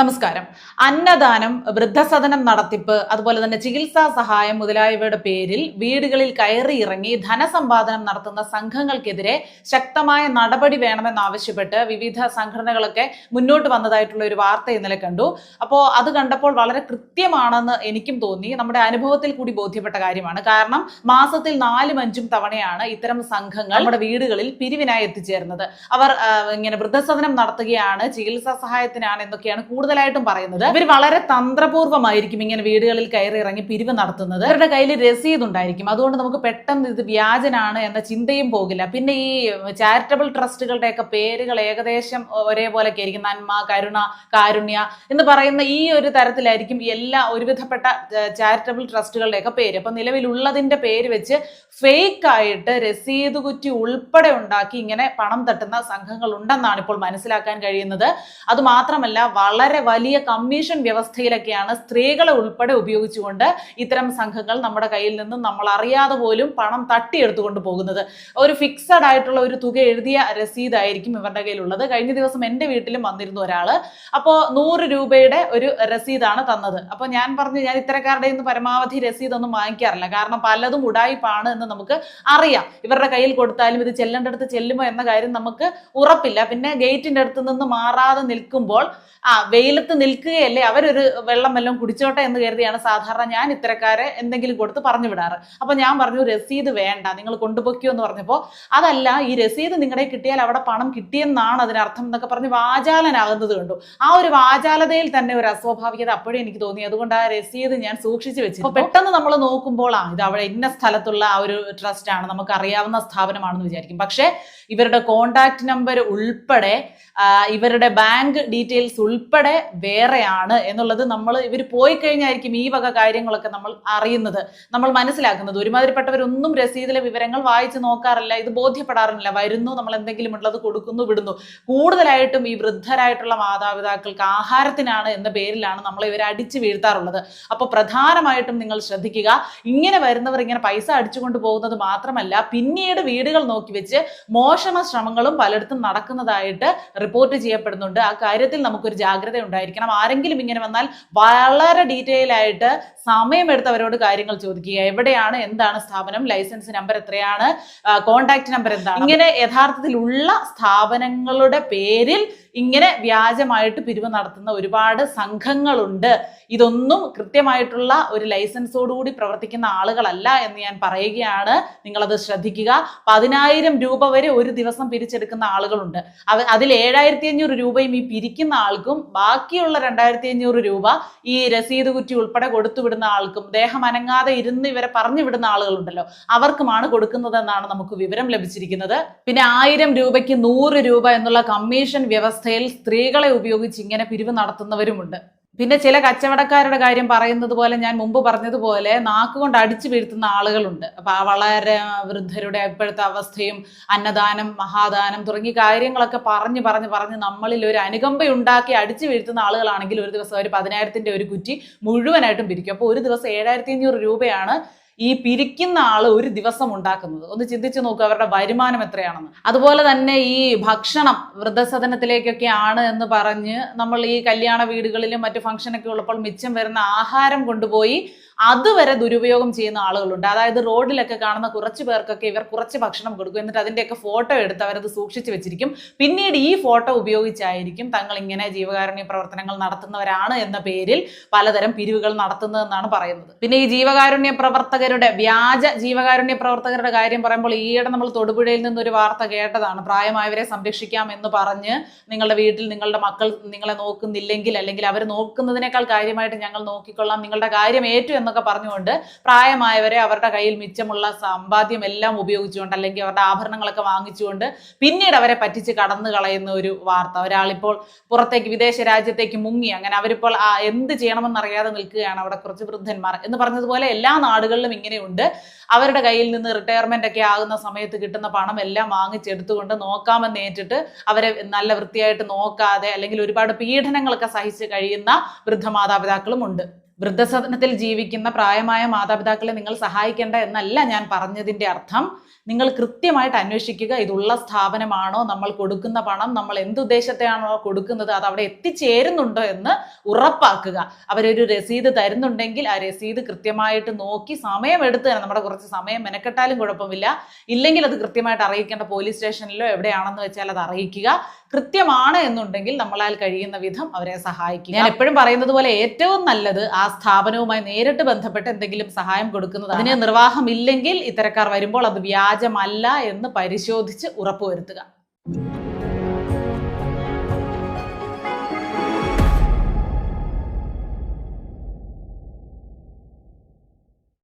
നമസ്കാരം. അന്നദാനം വൃദ്ധസദനം നടത്തിപ്പ് അതുപോലെ തന്നെ ചികിത്സാ സഹായം മുതലായവയുടെ പേരിൽ വീടുകളിൽ കയറി ഇറങ്ങി ധനസമ്പാദനം നടത്തുന്ന സംഘങ്ങൾക്കെതിരെ ശക്തമായ നടപടി വേണമെന്നാവശ്യപ്പെട്ട് വിവിധ സംഘടനകളൊക്കെ മുന്നോട്ട് വന്നതായിട്ടുള്ള ഒരു വാർത്ത ഇന്നലെ കണ്ടു. അപ്പോൾ അത് കണ്ടപ്പോൾ വളരെ കൃത്യമാണെന്ന് എനിക്കും തോന്നി. നമ്മുടെ അനുഭവത്തിൽ കൂടി ബോധ്യപ്പെട്ട കാര്യമാണ്. കാരണം മാസത്തിൽ നാലും അഞ്ചും തവണയാണ് ഇത്തരം സംഘങ്ങൾ നമ്മുടെ വീടുകളിൽ പിരിവിനായി എത്തിച്ചേരുന്നത്. അവർ ഇങ്ങനെ വൃദ്ധസദനം നടത്തുകയാണ് ചികിത്സാ സഹായത്തിനാണ് എന്നൊക്കെയാണ് കൂടുതലായിട്ടും പറയുന്നത് ഇവർ വളരെ തന്ത്രപൂർവമായിരിക്കും ഇങ്ങനെ വീടുകളിൽ കയറി ഇറങ്ങി പിരിവ് നടത്തുന്നത്. ഇവരുടെ കയ്യിൽ രസീത് ഉണ്ടായിരിക്കും അതുകൊണ്ട് നമുക്ക് പെട്ടെന്ന് ഇത് വ്യാജനാണ് എന്ന ചിന്തയും പോകില്ല. പിന്നെ ഈ ചാരിറ്റബിൾ ട്രസ്റ്റുകളുടെയൊക്കെ പേരുകൾ ഏകദേശം ഒരേപോലെ ഒക്കെ ആയിരിക്കും. നന്മ കരുണ കാരുണ്യ എന്ന് പറയുന്ന ഈ ഒരു തരത്തിലായിരിക്കും എല്ലാ ഒരുവിധപ്പെട്ട ചാരിറ്റബിൾ ട്രസ്റ്റുകളുടെയൊക്കെ പേര്. അപ്പൊ നിലവിലുള്ളതിന്റെ പേര് വെച്ച് ഫേക്ക് ആയിട്ട് രസീത് കുറ്റി ഉൾപ്പെടെ ഉണ്ടാക്കി ഇങ്ങനെ പണം തട്ടുന്ന സംഘങ്ങൾ ഉണ്ടെന്നാണ് ഇപ്പോൾ മനസ്സിലാക്കാൻ കഴിയുന്നത്. അത് മാത്രമല്ല വളരെ വലിയ കമ്മീഷൻ വ്യവസ്ഥയിലൊക്കെയാണ് സ്ത്രീകളെ ഉൾപ്പെടെ ഉപയോഗിച്ചുകൊണ്ട് ഇത്തരം സംഘങ്ങൾ നമ്മുടെ കയ്യിൽ നിന്നും നമ്മൾ അറിയാതെ പോലും പണം തട്ടിയെടുത്തുകൊണ്ട് പോകുന്നത്. ഒരു ഫിക്സഡ് ആയിട്ടുള്ള ഒരു തുക എഴുതിയ രസീതായിരിക്കും ഇവരുടെ കയ്യിലുള്ളത്. കഴിഞ്ഞ ദിവസം എന്റെ വീട്ടിലും വന്നിരുന്നു ഒരാൾ അപ്പോൾ നൂറ് രൂപയുടെ ഒരു രസീതാണ് തന്നത്. അപ്പോൾ ഞാൻ പറഞ്ഞു ഞാൻ ഇത്തരക്കാരുടെ നിന്ന് പരമാവധി രസീതൊന്നും വാങ്ങിക്കാറില്ല. കാരണം പലതും ഉടായിപ്പാണ് എന്ന് നമുക്ക് അറിയാം. ഇവരുടെ കയ്യിൽ കൊടുത്താലും ഇത് ചെല്ലേണ്ടടുത്ത് ചെല്ലുമോ എന്ന കാര്യം നമുക്ക് ഉറപ്പില്ല. പിന്നെ ഗേറ്റിന്റെ അടുത്ത് നിന്ന് മാറാതെ നിൽക്കുമ്പോൾ ആ വെയിലത്ത് നിൽക്കുകയല്ലേ അവരൊരു വെള്ളം വല്ലതും കുടിച്ചോട്ടെ എന്ന് കരുതിയാണ് സാധാരണ ഞാൻ ഇത്തരക്കാരെ എന്തെങ്കിലും കൊടുത്ത് പറഞ്ഞു വിടാറ്. അപ്പൊ ഞാൻ പറഞ്ഞു രസീത് വേണ്ട നിങ്ങൾ കൊണ്ടുപോയിക്കോ എന്ന് പറഞ്ഞപ്പോൾ അതല്ല ഈ രസീത് നിങ്ങളുടെ കിട്ടിയാൽ അവിടെ പണം കിട്ടിയെന്നാണ് അതിനർത്ഥം എന്നൊക്കെ പറഞ്ഞ് വാചാലനാകുന്നത് കണ്ടു. ആ ഒരു വാചാലതയിൽ തന്നെ ഒരു അസ്വാഭാവികത അപ്പോഴേ എനിക്ക് തോന്നി. അതുകൊണ്ട് ആ രസീത് ഞാൻ സൂക്ഷിച്ചു വെച്ചു അപ്പൊ പെട്ടെന്ന് നമ്മൾ നോക്കുമ്പോൾ ആ ഇത് അവിടെ ഇന്ന സ്ഥലത്തുള്ള ആ ഒരു ട്രസ്റ്റ് ആണ്. നമുക്ക് അറിയാവുന്ന സ്ഥാപനമാണെന്ന് വിചാരിക്കും. പക്ഷേ ഇവരുടെ കോണ്ടാക്ട് നമ്പർ ഉൾപ്പെടെ ഇവരുടെ ബാങ്ക് ഡീറ്റെയിൽസ് ഉൾപ്പെടെ വേറെയാണ് എന്നുള്ളത് നമ്മൾ ഇവർ പോയി കഴിഞ്ഞായിരിക്കും ഈ വക കാര്യങ്ങളൊക്കെ നമ്മൾ അറിയുന്നത് നമ്മൾ മനസ്സിലാക്കുന്നത്. ഒരുമാതിരിപ്പെട്ടവരൊന്നും രസീതിലെ വിവരങ്ങൾ വായിച്ച് നോക്കാറില്ല ഇത് ബോധ്യപ്പെടാറില്ല. വരുന്നു നമ്മൾ എന്തെങ്കിലും ഉള്ളത് കൊടുക്കുന്നു വിടുന്നു. കൂടുതലായിട്ടും ഈ വൃദ്ധരായിട്ടുള്ള മാതാപിതാക്കൾക്ക് ആഹാരത്തിനാണ് എന്ന പേരിലാണ് നമ്മൾ ഇവരെ അടിച്ചു വീഴ്ത്താറുള്ളത്. അപ്പോൾ പ്രധാനമായിട്ടും നിങ്ങൾ ശ്രദ്ധിക്കുക ഇങ്ങനെ വരുന്നവർ ഇങ്ങനെ പൈസ അടിച്ചുകൊണ്ട് പോകുന്നത് മാത്രമല്ല പിന്നീട് വീടുകൾ നോക്കി വെച്ച് മോശമ ശ്രമങ്ങളും പലയിടത്തും നടക്കുന്നതായിട്ട് റിപ്പോർട്ട് ചെയ്യപ്പെടുന്നുണ്ട്. ആ കാര്യത്തിൽ നമുക്കൊരു ജാഗ്രത ഉണ്ടായിരിക്കണം. ആരെങ്കിലും ഇങ്ങനെ വന്നാൽ വളരെ ഡീറ്റെയിൽ ആയിട്ട് സമയമെടുത്ത് അവരോട് കാര്യങ്ങൾ ചോദിക്കുക. എവിടെയാണ്? എന്താണ് സ്ഥാപനം? ലൈസൻസ് നമ്പർ എത്രയാണ്? കോണ്ടാക്ട് നമ്പർ എന്താണ്? ഇങ്ങനെ യഥാർത്ഥത്തിലുള്ള സ്ഥാപനങ്ങളുടെ പേരിൽ ഇങ്ങനെ വ്യാജമായിട്ട് പിരിവ് നടത്തുന്ന ഒരുപാട് സംഘങ്ങളുണ്ട്. ഇതൊന്നും കൃത്യമായിട്ടുള്ള ഒരു ലൈസൻസോടുകൂടി പ്രവർത്തിക്കുന്ന ആളുകളല്ല എന്ന് ഞാൻ പറയുകയാണ്. നിങ്ങളത് ശ്രദ്ധിക്കുക. പതിനായിരം രൂപ വരെ ഒരു ദിവസം പിരിച്ചെടുക്കുന്ന ആളുകളുണ്ട്. അതിൽ ഏഴായിരത്തി അഞ്ഞൂറ് രൂപയും ഈ പിരിക്കുന്ന ആൾക്കും ബാക്കിയുള്ള രണ്ടായിരത്തി അഞ്ഞൂറ് രൂപ ഈ രസീത് കുറ്റി ഉൾപ്പെടെ കൊടുത്തുവിടുന്ന ആൾക്കും ദേഹം അനങ്ങാതെ ഇരുന്ന് ഇവരെ പറഞ്ഞു വിടുന്ന ആളുകളുണ്ടല്ലോ അവർക്കുമാണ് കൊടുക്കുന്നതെന്നാണ് നമുക്ക് വിവരം ലഭിച്ചിരിക്കുന്നത്. പിന്നെ ആയിരം രൂപയ്ക്ക് നൂറ് രൂപ എന്നുള്ള കമ്മീഷൻ വ്യവസ്ഥയിൽ സ്ത്രീകളെ ഉപയോഗിച്ച് ഇങ്ങനെ പിരിവ് നടത്തുന്നവരുമുണ്ട്. പിന്നെ ചില കച്ചവടക്കാരുടെ കാര്യം പറയുന്നത് പോലെ ഞാൻ മുമ്പ് പറഞ്ഞതുപോലെ നാക്കുകൊണ്ട് അടിച്ചു വീഴ്ത്തുന്ന ആളുകളുണ്ട്. അപ്പൊ ആ വളരെ വൃദ്ധരുടെ ഇപ്പോഴത്തെ അവസ്ഥയും അന്നദാനം മഹാദാനം തുടങ്ങിയ കാര്യങ്ങളൊക്കെ പറഞ്ഞു പറഞ്ഞ് പറഞ്ഞ് നമ്മളിൽ ഒരു അനുകമ്പ ഉണ്ടാക്കി അടിച്ചു വീഴ്ത്തുന്ന ആളുകളാണെങ്കിൽ ഒരു ദിവസം ഒരു പതിനായിരത്തിന്റെ ഒരു കുറ്റി മുഴുവനായിട്ടും പിരിക്കും. അപ്പോൾ ഒരു ദിവസം ഏഴായിരത്തി അഞ്ഞൂറ് രൂപയാണ് ഈ പിരിക്കുന്ന ആൾ ഒരു ദിവസം ഉണ്ടാക്കുന്നത്. ഒന്ന് ചിന്തിച്ചു നോക്കുക അവരുടെ വരുമാനം എത്രയാണെന്ന്. അതുപോലെ തന്നെ ഈ ഭക്ഷണം വൃദ്ധസദനത്തിലേക്കൊക്കെ ആണ് എന്ന് പറഞ്ഞ് നമ്മൾ ഈ കല്യാണ വീടുകളിലും മറ്റു ഫംഗ്ഷനൊക്കെ ഉള്ളപ്പോൾ മിച്ചം വരുന്ന ആഹാരം കൊണ്ടുപോയി അതുവരെ ദുരുപയോഗം ചെയ്യുന്ന ആളുകളുണ്ട്. അതായത് റോഡിലൊക്കെ കാണുന്ന കുറച്ച് പേർക്കൊക്കെ ഇവർ കുറച്ച് ഭക്ഷണം കൊടുക്കും. എന്നിട്ട് അതിന്റെയൊക്കെ ഫോട്ടോ എടുത്ത് അവരത് സൂക്ഷിച്ചു വെച്ചിരിക്കും. പിന്നീട് ഈ ഫോട്ടോ ഉപയോഗിച്ചായിരിക്കും തങ്ങൾ ഇങ്ങനെ ജീവകാരുണ്യ പ്രവർത്തനങ്ങൾ നടത്തുന്നവരാണ് എന്ന പേരിൽ പലതരം പിരിവുകൾ നടത്തുന്നതെന്നാണ് പറയുന്നത്. പിന്നെ ഈ ജീവകാരുണ്യ പ്രവർത്തകരുടെ വ്യാജ ജീവകാരുണ്യ പ്രവർത്തകരുടെ കാര്യം പറയുമ്പോൾ ഈയിടെ നമ്മൾ തൊടുപുഴയിൽ നിന്ന് ഒരു വാർത്ത കേട്ടതാണ്. പ്രായമായവരെ സംരക്ഷിക്കാം എന്ന് പറഞ്ഞ് നിങ്ങളുടെ വീട്ടിൽ നിങ്ങളുടെ മക്കൾ നിങ്ങളെ നോക്കുന്നില്ലെങ്കിൽ അല്ലെങ്കിൽ അവർ നോക്കുന്നതിനേക്കാൾ കാര്യമായിട്ട് ഞങ്ങൾ നോക്കിക്കൊള്ളാം. നിങ്ങളുടെ കാര്യം ഏറ്റു എന്നൊക്കെ പറഞ്ഞുകൊണ്ട് പ്രായമായവരെ അവരുടെ കയ്യിൽ മിച്ചമുള്ള സമ്പാദ്യം എല്ലാം ഉപയോഗിച്ചുകൊണ്ട് അല്ലെങ്കിൽ അവരുടെ ആഭരണങ്ങളൊക്കെ വാങ്ങിച്ചുകൊണ്ട് പിന്നീട് അവരെ പറ്റിച്ച് കടന്നു കളയുന്ന ഒരു വാർത്ത. ഒരാളിപ്പോൾ പുറത്തേക്ക് വിദേശ രാജ്യത്തേക്ക് മുങ്ങി. അങ്ങനെ അവരിപ്പോൾ എന്ത് ചെയ്യണമെന്നറിയാതെ നിൽക്കുകയാണ് അവിടെ കുറച്ച് വൃദ്ധന്മാർ. എന്ന് പറഞ്ഞതുപോലെ എല്ലാ നാടുകളിലും ഇങ്ങനെയുണ്ട്. അവരുടെ കയ്യിൽ നിന്ന് റിട്ടയർമെന്റ് ഒക്കെ ആകുന്ന സമയത്ത് കിട്ടുന്ന പണം എല്ലാം വാങ്ങിച്ചെടുത്തുകൊണ്ട് നോക്കാമെന്ന് ഏറ്റിട്ട് അവരെ നല്ല വൃത്തിയായിട്ട് നോക്കാതെ അല്ലെങ്കിൽ ഒരുപാട് പീഡനങ്ങളൊക്കെ സഹിച്ച് കഴിയുന്ന വൃദ്ധ മാതാപിതാക്കളും ഉണ്ട്. വൃദ്ധസദനത്തിൽ ജീവിക്കുന്ന പ്രായമായ മാതാപിതാക്കളെ നിങ്ങൾ സഹായിക്കേണ്ട എന്നല്ല ഞാൻ പറഞ്ഞതിന്റെ അർത്ഥം. നിങ്ങൾ കൃത്യമായിട്ട് അന്വേഷിക്കുക ഇതുള്ള സ്ഥാപനമാണോ നമ്മൾ കൊടുക്കുന്ന പണം നമ്മൾ എന്തുദ്ദേശത്തെയാണോ കൊടുക്കുന്നത് അത് അവിടെ എത്തിച്ചേരുന്നുണ്ടോ എന്ന് ഉറപ്പാക്കുക. അവരൊരു രസീത് തരുന്നുണ്ടെങ്കിൽ ആ രസീത് കൃത്യമായിട്ട് നോക്കി സമയമെടുത്ത് തന്നെ നമ്മുടെ കുറച്ച് സമയം മെനക്കെട്ടാലും കുഴപ്പമില്ല. ഇല്ലെങ്കിൽ അത് കൃത്യമായിട്ട് അറിയിക്കേണ്ട പോലീസ് സ്റ്റേഷനിലോ എവിടെയാണെന്ന് വെച്ചാൽ അത് അറിയിക്കുക. കൃത്യമാണ് എന്നുണ്ടെങ്കിൽ നമ്മളാൽ കഴിയുന്ന വിധം അവരെ സഹായിക്കുക. ഞാൻ എപ്പോഴും പറയുന്നത് പോലെ ഏറ്റവും നല്ലത് ആ സ്ഥാപനവുമായി നേരിട്ട് ബന്ധപ്പെട്ട് എന്തെങ്കിലും സഹായം കൊടുക്കുന്നത് അതിന് നിർവാഹമില്ലെങ്കിൽ ഇത്തരക്കാർ വരുമ്പോൾ അത് വ്യാജമല്ല എന്ന് പരിശോധിച്ച് ഉറപ്പുവരുത്തുക.